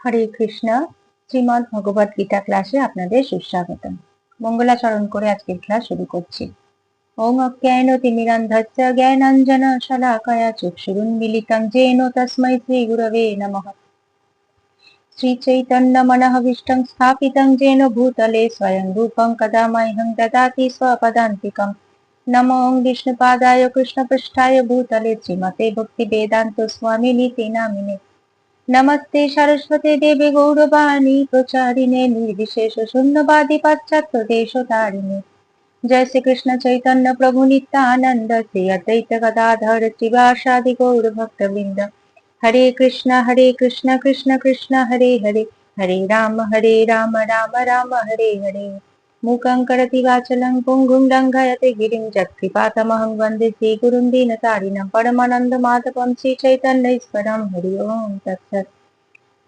হরে কৃষ্ণ, শ্রীমদ ভগবত গীতা ক্লাসে আপনাদের সুস্বাগতম। মঙ্গলাচরণ করে আজকের ক্লাস শুরু করছি। ওম অজ্ঞান তিমিরান্ধস্য জ্ঞানাঞ্জন শলাকয়া চক্ষুরুন মিলিতং জেন তস্মৈ শ্রী গুরবে নমঃ। শ্রী চৈতন্য মনহবিষ্টং স্থাপিতং জেন ভূতলে স্বয়ং রূপং কদা মহ্যং দদাতি স্বপদান্তিকম ওং বিষ্ণুপাদায় কৃষ্ণপৃষ্ঠায় ভূতলে শ্রীমতে ভক্তি বেদান্ত স্বামী নীতি নামিনে। নমস্তে সরস্বতী দেবী গৌরবাণী, প্রচারিণে নির্বিশেষ শূন্যবাদী পাশ্চাত্য দেশ তারিণে। জয় শ্রী কৃষ্ণ চৈতন্য প্রভু নিত্যানন্দ, শ্রী অদ্বৈত গদাধর শিবাসাদি গৌর ভক্ত বৃন্দ হরে কৃষ্ণ হরে কৃষ্ণ কৃষ্ণ কৃষ্ণ, হরে হরে। হরে রাম হরে রাম রাম রাম, হরে হরে। मूकं करति वाचलं पुङ्गुं लङ्घयति, गिरिं चक्रिपातमहं वन्दे श्रीगुरुं दीनतारिणं परमानन्दमाधवं श्रीचैतन्यैश्वरं। हरि ओं तत्सत्।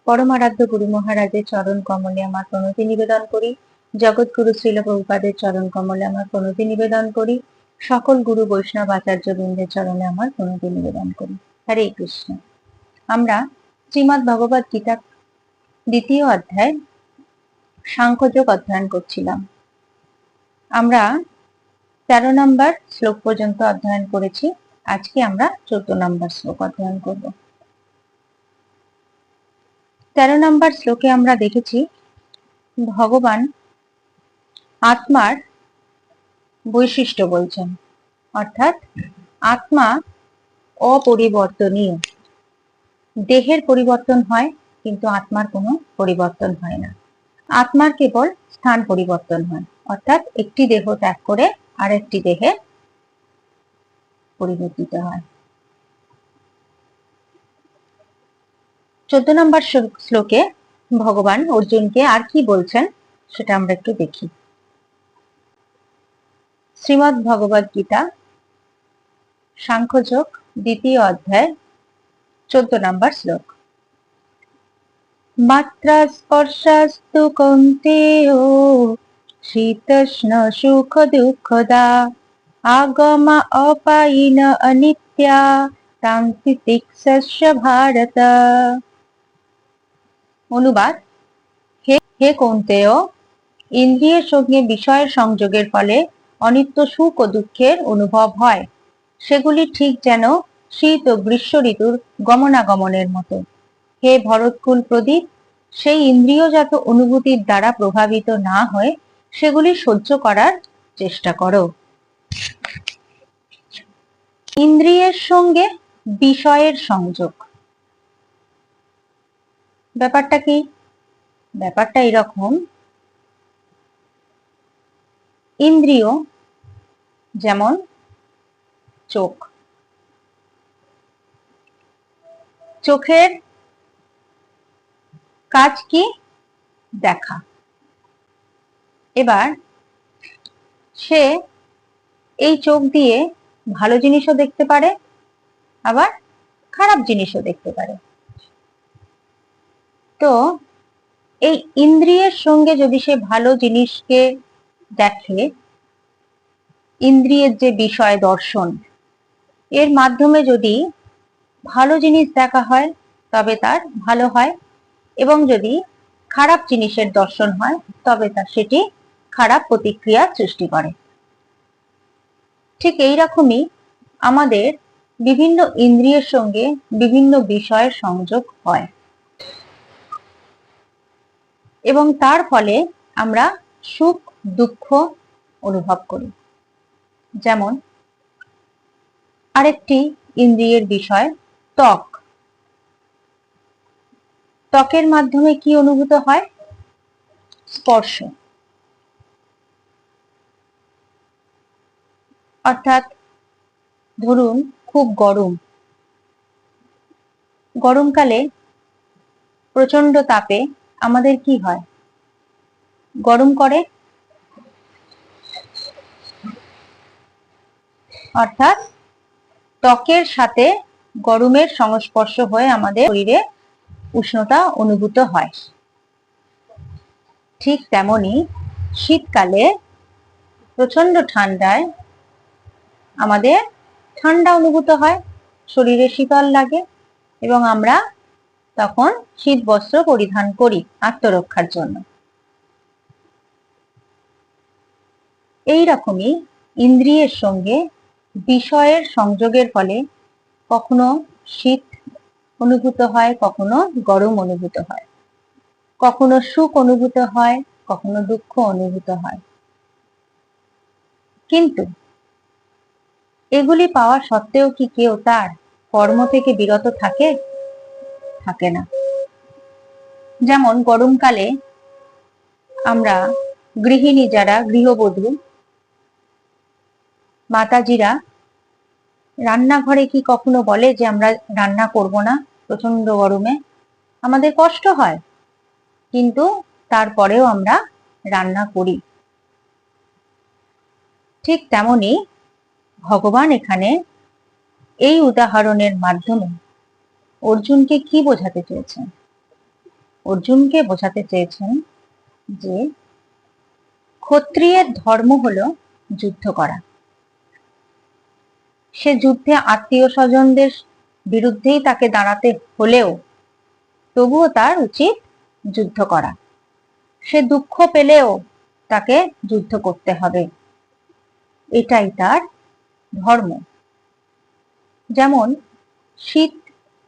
পরমারাধ্য গুরু মহারাজের চরণ কমলে আমার প্রণতি নিবেদন করি জগৎগুরু শ্রীল প্রভুপাদের চরণ কমলে আমার প্রণতি নিবেদন করি সকল গুরু বৈষ্ণব আচার্য বৃন্দের চরণে আমার প্রণতি নিবেদন করি হরে কৃষ্ণ আমরা শ্রীমৎ ভগবত গীতা দ্বিতীয় অধ্যায় সাংখ্যযোগ অধ্যয়ন করছিলাম। আমরা তেরো নম্বর শ্লোক পর্যন্ত অধ্যয়ন করেছি। আজকে আমরা চোদ্দ নম্বর শ্লোক অধ্যয়ন করব। তেরো নম্বর শ্লোকে আমরা দেখেছি, ভগবান আত্মার বৈশিষ্ট্য বলছেন। অর্থাৎ আত্মা অপরিবর্তনীয়। দেহের পরিবর্তন হয়, কিন্তু আত্মার কোনো পরিবর্তন হয় না। আত্মার কেবল স্থান পরিবর্তন হয়। অর্থাৎ একটি দেহ ত্যাগ করে আরেকটি দেহে পরিবর্তিত হয়। চোদ্দ নম্বর শ্লোকে ভগবান অর্জুনকে আর কি বলছেন সেটা আমরা একটু দেখি। শ্রীমদ ভগবদ গীতা, সাংখ্যযোগ, দ্বিতীয় অধ্যায়, চোদ্দ নম্বর শ্লোক। মাত্রা স্পর্শাস্তু কন্তেয় শীতষ্ণ সুখ দুঃখদা আগমা অপায়িন অনিত্যা তান্ত্রিক ভারত অনুবাদ হে হে কৌন্তেয় ইন্দ্রিয়ের সঙ্গে বিষয়ের সংযোগের ফলে অনিত্য সুখ ও দুঃখের অনুভব হয়। সেগুলি ঠিক যেন শীত ও গ্রীষ্ম ঋতুর গমনাগমনের মতো। হে ভরতকুল প্রদীপ, সেই ইন্দ্রিয়জাত অনুভূতির দ্বারা প্রভাবিত না হয়ে সেগুলি সহ্য করার চেষ্টা করো। ইন্দ্রিয়ের সঙ্গে বিষয়ের সংযোগ। ব্যাপারটা কি? ব্যাপারটা এরকম। ইন্দ্রিয় যেমন চোখ। চোখের কাজ কি? দেখা। এবার সে এই চোখ দিয়ে ভালো জিনিসও দেখতে পারে, আবার খারাপ জিনিসও দেখতে পারে। তো এই ইন্দ্রিয়ের সঙ্গে যদি সে ভালো জিনিসকে দেখে, ইন্দ্রিয়ের যে বিষয় দর্শন, এর মাধ্যমে যদি ভালো জিনিস দেখা হয়, তবে তার ভালো হয়। এবং যদি খারাপ জিনিসের দর্শন হয়, তবে তা সেটি খারাপ প্রতিক্রিয়া সৃষ্টি করে। ঠিক এই রকমই আমাদের বিভিন্ন ইন্দ্রিয়ের সঙ্গে বিভিন্ন বিষয়ের সংযোগ হয়। এবং তার ফলে আমরা সুখ, দুঃখ অনুভব করি। যেমন আরেকটি ইন্দ্রিয়ের বিষয় ত্বক। ত্বকের মাধ্যমে কি অনুভূত হয়? স্পর্শ। অর্থাৎ ধরুন খুব গরম। গরমকালে প্রচণ্ড তাপে আমাদের কি হয়? গরম করে। অর্থাৎ ত্বকের সাথে গরমের সংস্পর্শ হয়ে আমাদের শরীরে উষ্ণতা অনুভূত হয়। ঠিক তেমনি শীতকালে প্রচণ্ড ঠান্ডায় আমাদের ঠান্ডা অনুভূত হয়, শরীরে শীতল লাগে এবং আমরা তখন শীত বস্ত্র পরিধান করি আত্মরক্ষার জন্য। এই রকমই ইন্দ্রিয়ের সঙ্গে বিষয়ের সংযোগের ফলে কখনো শীত অনুভূত হয়, কখনো গরম অনুভূত হয়। কখনো সুখ অনুভূত হয়, কখনো দুঃখ অনুভূত হয়। কিন্তু এগুলি পাওয়া সত্ত্বেও কি কেউ তার কর্ম থেকে বিরত থাকে? থাকে না। যেমন গরমকালে আমরা গৃহিণী যারা, গৃহবধূ, মাতাজিরা রান্নাঘরে কি কখনো বলে যে আমরা রান্না করব না প্রচণ্ড গরমে? আমাদের কষ্ট হয়, কিন্তু তারপরেও আমরা রান্না করি। ঠিক তেমনি ভগবান এখানে এই উদাহরণের মাধ্যমে অর্জুনকে কি বোঝাতে চেয়েছেন? অর্জুনকে বোঝাতে চেয়েছেন যে ক্ষত্রিয়ের ধর্ম হলো যুদ্ধ করা। সে যুদ্ধে আত্মীয় স্বজনদের বিরুদ্ধেই তাকে দাঁড়াতে হলেও তবুও তার উচিত যুদ্ধ করা। সে দুঃখ পেলেও তাকে যুদ্ধ করতে হবে। এটাই তার ধর্ম। যেমন, শীত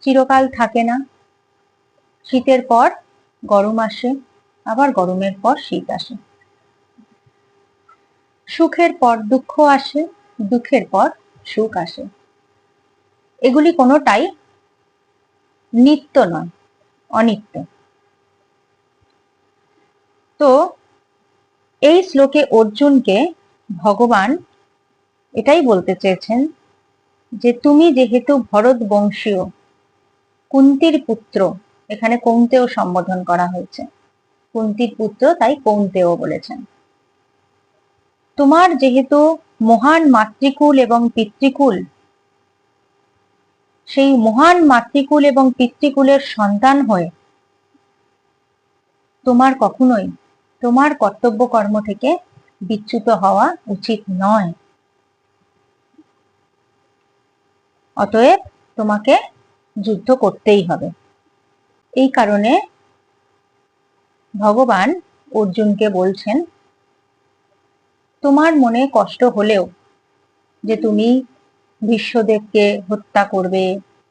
চিরকাল থাকে না। শীতের পর গরম আসে, আবার গরমের পর শীত আসে। সুখের পর দুঃখ আসে, দুঃখের পর সুখ আসে। এগুলি কোনোটাই নিত্য নয়, অনিত্য। তো এই শ্লোকে অর্জুনকে ভগবান এটাই বলতে চেয়েছেন যে, তুমি যেহেতু ভরত বংশীয় কুন্তির পুত্র, এখানে কৌন্তেও সম্বোধন করা হয়েছে। কুন্তির পুত্র তাই কৌন্তেও বলেছেন। তোমার যেহেতু মহান মাতৃকুল এবং পিতৃকুল। সেই মহান মাতৃকুল এবং পিতৃকুলের সন্তান হয়ে তোমার কখনোই, তোমার কর্তব্য কর্ম থেকে বিচ্যুত হওয়া উচিত নয়। অতএব তোমাকে যুদ্ধ করতেই হবে। এই কারণে ভগবান অর্জুনকে বলছেন তোমার মনে কষ্ট হলেও যে তুমি বিশ্বদেবকে হত্যা করবে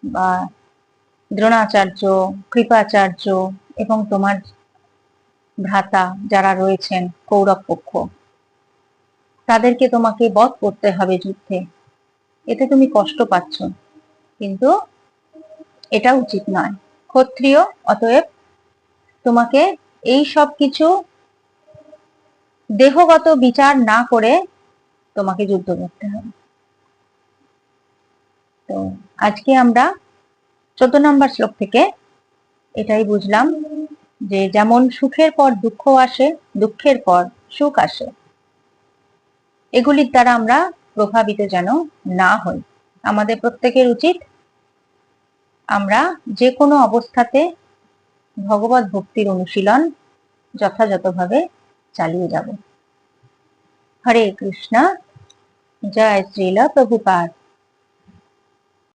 বা দ্রোণাচার্য, কৃপাচার্য এবং তোমার ভ্রাতা যারা রয়েছেন কৌরব পক্ষ, তাদেরকে তোমাকে বধ করতে হবে যুদ্ধে। এতে তুমি কষ্ট পাচ্ছ। কিন্তু এটা উচিত নয়। ক্ষত্রিয়, অতএব তোমাকে এই সব কিছু দেহগত বিচার না করে তোমাকে যুদ্ধ করতে হবে। তো আজকে আমরা চোদ্দ নম্বর শ্লোক থেকে এটাই বুঝলাম যে যেমন সুখের পর দুঃখ আসে, দুঃখের পর সুখ আসে। এগুলির দ্বারা আমরা প্রভাবিত যেন না হই। আমাদের প্রত্যেকের উচিত আমরা যে কোনো অবস্থাতে ভগবত ভক্তির অনুশীলন যথাযথভাবে চালিয়ে যাব হরে কৃষ্ণ জয় শ্রীলা প্রভুপাত